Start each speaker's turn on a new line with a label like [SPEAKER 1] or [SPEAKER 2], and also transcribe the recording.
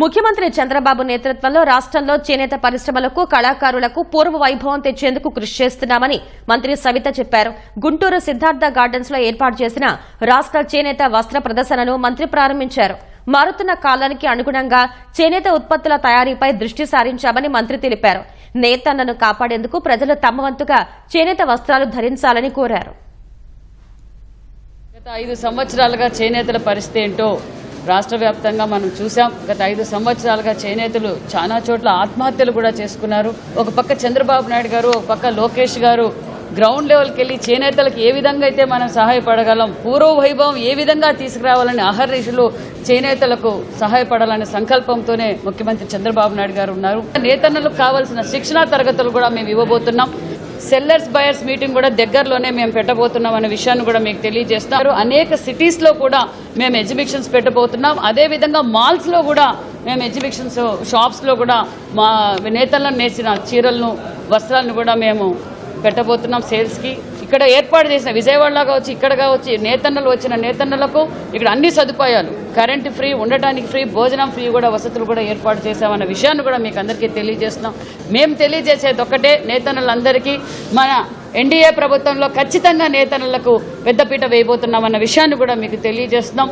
[SPEAKER 1] ముఖ్యమంత్రి చంద్రబాబు నేతృత్వంలో రాష్ట్రంలో చేనేత పరిశ్రమలకు కళాకారులకు పూర్వ వైభవం తెచ్చేందుకు కృషి చేస్తున్నామని మంత్రి సవిత చెప్పారు. గుంటూరు సిద్ధార్థ గార్డెన్స్లో ఏర్పాటు చేసిన రాష్ట్ర చేనేత వస్త్ర ప్రదర్శనను మంత్రి ప్రారంభించారు. మారుతున్న కాలానికి అనుగుణంగా చేనేత ఉత్పత్తుల తయారీపై దృష్టి సారించామని మంత్రి తెలిపారు. నేతన్నను కాపాడేందుకు ప్రజలు తమ వంతుగా చేనేత వస్త్రాలు ధరించాలని కోరారు.
[SPEAKER 2] గత ఐదు సంవత్సరాలుగా చేనేతల పరిస్థితి ఏంటో రాష్ట్ర వ్యాప్తంగా మనం చూసాం గత ఐదు సంవత్సరాలుగా చేనేతలు చాలా చోట్ల ఆత్మహత్యలు కూడా చేసుకున్నారు. ఒక పక్క చంద్రబాబు నాయుడు గారు ఒక పక్క లోకేష్ గారు గ్రౌండ్ లెవెల్కి వెళ్ళి చేనేతలకు ఏ విధంగా అయితే మనం సహాయపడగలం పూర్వ వైభవం ఏ విధంగా తీసుకురావాలని అహర్నిశలు చేనేతలకు సహాయపడాలనే సంకల్పంతోనే ముఖ్యమంత్రి చంద్రబాబు నాయుడు గారు ఉన్నారు. నేతన్నలకు కావాల్సిన శిక్షణా తరగతులు కూడా మేము ఇవ్వబోతున్నాం. సెల్లర్స్ బయర్స్ మీటింగ్ కూడా దగ్గరలోనే మేము పెట్టబోతున్నాం అనే విషయాన్ని కూడా మీకు తెలియజేస్తారు అనేక సిటీస్లో కూడా మేము ఎగ్జిబిషన్స్ పెట్టబోతున్నాం. అదే విధంగా మాల్స్లో కూడా మేము ఎగ్జిబిషన్స్ షాప్స్లో కూడా మా నేతలను నేర్చిన చీరలను వస్త్రాలను కూడా మేము పెట్టబోతున్నాం సేల్స్కి ఇక్కడ ఏర్పాటు చేసిన విజయవాడలో కావచ్చు ఇక్కడ కావచ్చు నేతన్నలు వచ్చిన నేతన్నలకు ఇక్కడ అన్ని సదుపాయాలు కరెంట్ ఫ్రీ ఉండటానికి ఫ్రీ భోజనం ఫ్రీ కూడా వసతులు కూడా ఏర్పాటు చేశామన్న విషయాన్ని కూడా మీకు అందరికీ తెలియజేస్తున్నాం. మేము తెలియజేసేది ఒక్కటే నేతన్నలందరికీ మన ఎన్డీఏ ప్రభుత్వంలో ఖచ్చితంగా నేతన్నలకు పెద్దపీట వేయబోతున్నామన్న విషయాన్ని కూడా మీకు తెలియజేస్తున్నాం.